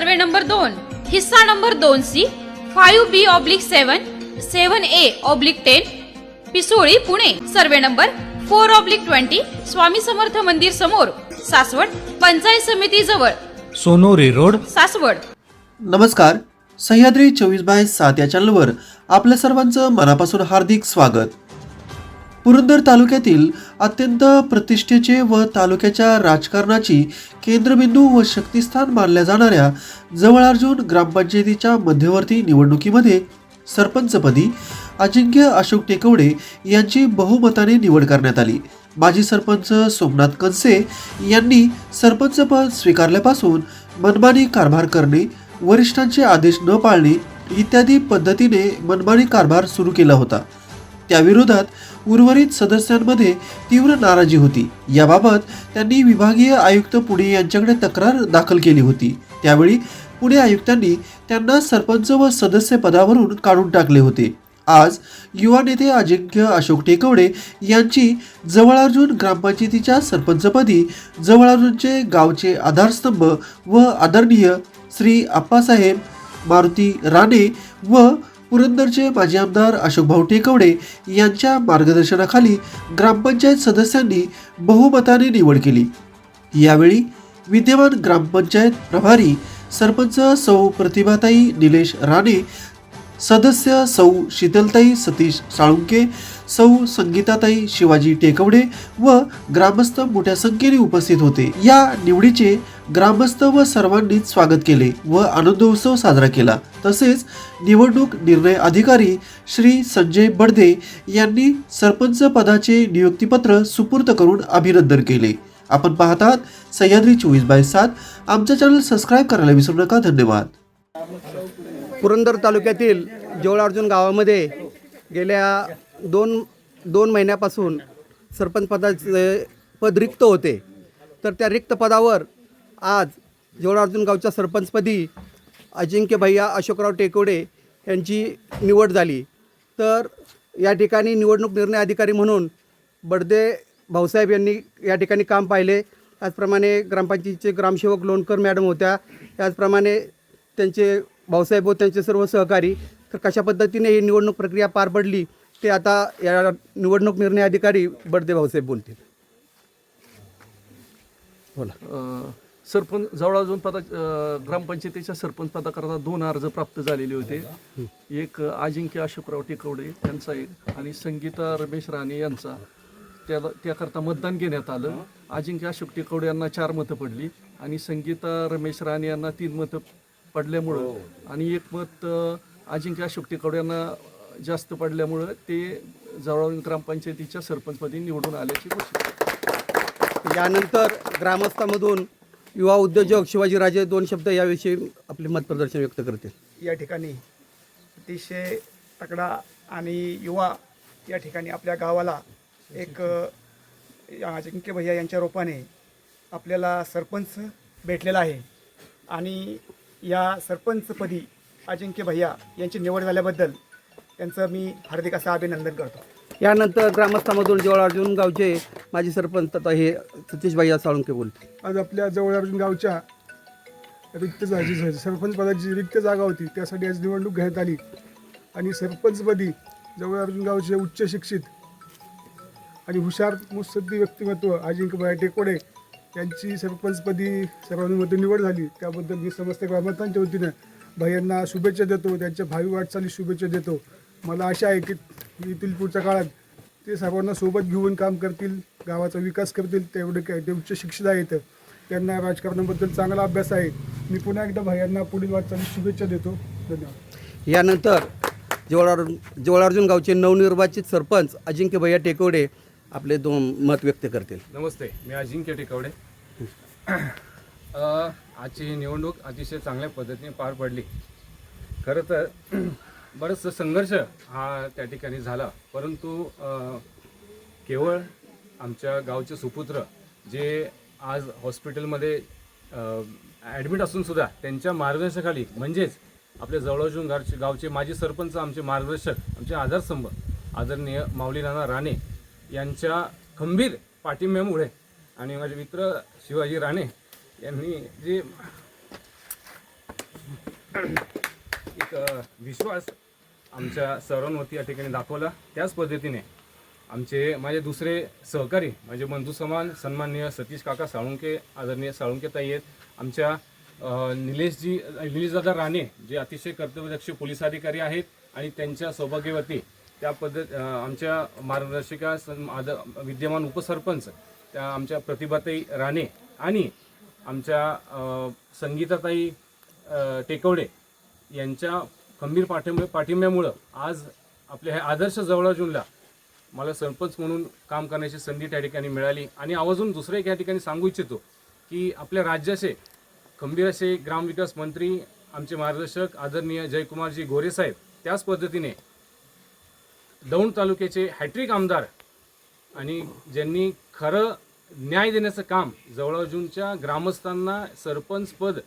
Survey number दोन हिस्सा number दोन C five B oblique seven seven A oblique ten Pisoli Pune. Survey number four oblique twenty Swami Samarth मंदिर समोर सासवड पंचायत समिती जवळ. सोनोरी रोड. सासवड. नमस्कार. सह्याद्री चोवीस बाय सात या चॅनलवर आपल्या सर्वांचं मनापासून हार्दिक स्वागत. पुरंदर तालुक्यातील अत्यंत प्रतिष्ठेचे व तालुक्याच्या राजकारणाची केंद्रबिंदू व शक्तिस्थान मानल्या जाणाऱ्या जवळ अर्जुन ग्रामपंचायतीच्या मध्यवर्ती निवडणुकीमध्ये सरपंचपदी अजिंक्य अशोक टेकवडे यांची बहुमताने निवड करण्यात आली. माजी सरपंच सोमनाथ कनसे यांनी सरपंचपद स्वीकारल्यापासून मनमानी कारभार करणे वरिष्ठांचे आदेश न पाळणे इत्यादी पद्धतीने मनमानी कारभार सुरू केला होता. त्याविरोधात उर्वरित सदस्यांमध्ये तीव्र नाराजी होती. याबाबत त्यांनी विभागीय आयुक्त पुणे यांच्याकडे तक्रार दाखल केली होती. त्यावेळी पुणे आयुक्तांनी त्यांना सरपंच व सदस्य पदावरून काढून टाकले होते. आज युवा नेते अजिंक्य अशोक टेकवडे यांची जवळ ग्रामपंचायतीच्या सरपंचपदी जवळार्जुनचे गावचे आधारस्तंभ व आदरणीय श्री आप्पासाहेब मारुती राणे व पुरंदरचे माजी आमदार अशोकभाऊ टेकवडे यांच्या मार्गदर्शनाखाली ग्रामपंचायत सदस्यांनी बहुमताने निवड केली. यावेळी विद्यमान ग्रामपंचायत प्रभारी सरपंच सौ प्रतिभाताई निलेश राणे सदस्य सौ शीतलताई सतीश साळुंके सौ संगीताताई शिवाजी टेकवडे व ग्रामस्थ मोठ्या संख्येने उपस्थित होते. या निवडीचे ग्रामस्थ व सर्वांनीच स्वागत केले व आनंदोत्सव साजरा केला. तसेच निवडणूक निर्णय अधिकारी श्री संजय बडदे यांनी सरपंच पदाचे नियुक्तीपत्र सुपूर्द करून अभिनंदन केले. आपण पाहतात सह्याद्री चोवीस बाय सात. आमचं चॅनल सबस्क्राईब करायला विसरू नका. धन्यवाद. पुरंदर तालुक्यातील जवळार्जुन गावामध्ये गेल्या दोन दोन महिन्यापासून सरपंच पदाचे पद रिक्त होते. तर त्या रिक्त पदावर आज जवळार्जुन गावच्या सरपंचपदी अजिंक्य भैया अशोकराव टेकोडे यांची निवड झाली. तर या ठिकाणी निवडणूक निर्णय अधिकारी म्हणून बडदे भाऊसाहेब यांनी या ठिकाणी काम पाहिले. त्याचप्रमाणे ग्रामपंचायतीचे ग्रामसेवक लोणकर मॅडम होत्या. त्याचप्रमाणे त्यांचे भाऊसाहेब व त्यांचे सर्व सहकारी. तर कशा पद्धतीने ही निवडणूक प्रक्रिया पार पडली ते आता या निवडणूक निर्णय अधिकारी बडदे भाऊसाहेब बोलतील. बोला. सरपंच जवळ अजून पदा ग्रामपंचायतीच्या सरपंच पदाकरता दोन अर्ज प्राप्त झालेले होते. एक अजिंक्य अशोकराव टेकवडे यांचा एक आणि संगीता रमेश राणे यांचा. त्याला त्याकरता मतदान घेण्यात आलं. अजिंक्य अशोक टेकवडे यांना चार मतं पडली आणि संगीता रमेश राणे यांना तीन मतं पडल्यामुळं आणि एक मत अजिंक्य अशोक टेकवडे यांना जास्त पडल्यामुळं ते जवळ ग्रामपंचायतीच्या सरपंचपदी निवडून आल्याची घोषणा. यानंतर ग्रामस्थामधून युवा उद्योजक शिवाजीराजे दोन शब्द याविषयी आपले मतप्रदर्शन व्यक्त करतील. या ठिकाणी अतिशय तगडा आणि युवा या ठिकाणी आपल्या गावाला एक अजिंक्य भैया यांच्या रूपाने आपल्याला सरपंच भेटलेला आहे. आणि या सरपंचपदी अजिंक्य भैया यांची निवड झाल्याबद्दल त्यांचं मी हार्दिक असं अभिनंदन करतो. यानंतर ग्रामस्थामधून जवळ अर्जुन गावचे माजी सरपंच तथा हे सतीश साळुंके बोलतील. आज आपल्या जवळ अर्जुन गावच्या रिक्त जागी सरपंच पदाची रिक्त जागा होती त्यासाठी आज निवडणूक घेण्यात आली. आणि सरपंचपदी जवळ अर्जुन गावचे उच्च शिक्षित आणि हुशार मुत्सद्दी व्यक्तिमत्व अजिंक्य टेकोडे यांची सरपंचपदी सर्वांमध्ये निवड झाली. त्याबद्दल मी समस्त ग्रामस्थांच्या वतीनं यांना शुभेच्छा देतो त्यांच्या भावी वाटचाली शुभेच्छा देतो. मला आशा आहे की येथील पुढच्या काळात ते सर्वांना सोबत घेऊन काम करतील गावाचा विकास करतील तेवढे काय ते उच्च शिक्षित आहेत. त्यांना राजकारणाबद्दल चांगला अभ्यास आहे. मी पुन्हा एकदा भैयांना पुढील वाटचाली शुभेच्छा देतो. धन्यवाद. यानंतर जवळ जवळ अर्जुन गावचे नवनिर्वाचित सरपंच अजिंक्य भैया टेकवडे आपले दोन मत व्यक्त करतील. नमस्ते मी अजिंक्य टेकवडे. अ, आजची निवडणूक अतिशय चांगल्या पद्धतीने पार पडली. खरं तर बरंचसं संघर्ष हा त्या ठिकाणी झाला. परंतु केवळ आमच्या गावचे सुपुत्र जे आज हॉस्पिटलमध्ये ॲडमिट असून सुद्धा त्यांच्या मार्गदर्शनाखाली म्हणजेच आपले जवळजून गावचे गावचे माजी सरपंच आमचे मार्गदर्शक आमचे आधारस्तंभ आदरणीय माऊली नाना राणे यांच्या खंबीर पाठिंब्यामुळे आणि माझे मित्र शिवाजी राणे यांनी जे एक विश्वास आमच्या सर्वांवरती या ठिकाणी दाखवला. त्याच पद्धतीने आमचे माझे दुसरे सहकारी म्हणजे बंधू समान सन्माननीय सतीश काका साळुंके आदरणीय साळुंके ताई आहेत. आमच्या निलेशजी निलेशदादा राणे जे अतिशय कर्तव्यदक्ष पोलीस अधिकारी आहेत आणि त्यांच्या सौभाग्यवती त्या पद्धत आमच्या मार्गदर्शिका आद विद्यमान उपसरपंच त्या आमच्या प्रतिभाताई राणे आणि आमच्या संगीताताई टेकवडे यांच्या खंबीर पाठिंब पाठिंब्यामुळं आज आपल्या ह्या आदर्श जवळ जूनला मला सरपंच म्हणून काम करण्याची संधी त्या ठिकाणी मिळाली. आणि आवर्जून दुसरं एक या ठिकाणी सांगू इच्छितो की आपल्या राज्याचे खंबीर असे ग्रामविकास मंत्री आमचे मार्गदर्शक आदरणीय जयकुमारजी गोरेसाहेब त्याच पद्धतीने दौंड तालुक्याचे हॅट्रिक आमदार आणि ज्यांनी खरं न्याय देण्याचं काम जवळजूनच्या ग्रामस्थांना सरपंच पद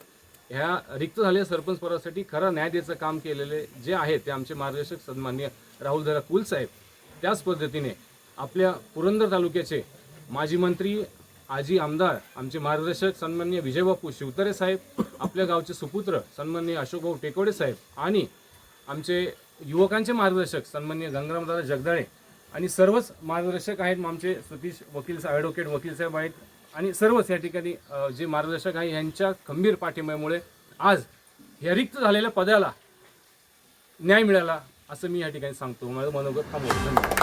ह्या रिक्त झालेल्या सरपंच पदासाठी खरं न्याय द्यायचं काम केलेले जे आहेत ते आमचे मार्गदर्शक सन्मान्य राहुल धरा कुल साहेब. त्याच पद्धतीने आपल्या पुरंदर तालुक्याचे माजी मंत्री आजी आमदार आमचे मार्गदर्शक सन्मान्य विजयबापू शिवतरे साहेब आपल्या गावचे सुपुत्र सन्मान्य अशोकभाऊ टेकोडे साहेब आणि आमचे युवकांचे मार्गदर्शक सन्मान्य गंगारामदादा जगदाळे आणि सर्वच मार्गदर्शक आहेत आमचे सतीश वकील ॲडव्होकेट वकील साहेब आहेत. आणि सर्वच या ठिकाणी जे मार्गदर्शक आहे यांच्या खंबीर पाठिंब्यामुळे आज या रिक्त झालेल्या पदाला न्याय मिळाला असं मी या ठिकाणी सांगतो. माझं मनोगत थांबवतो.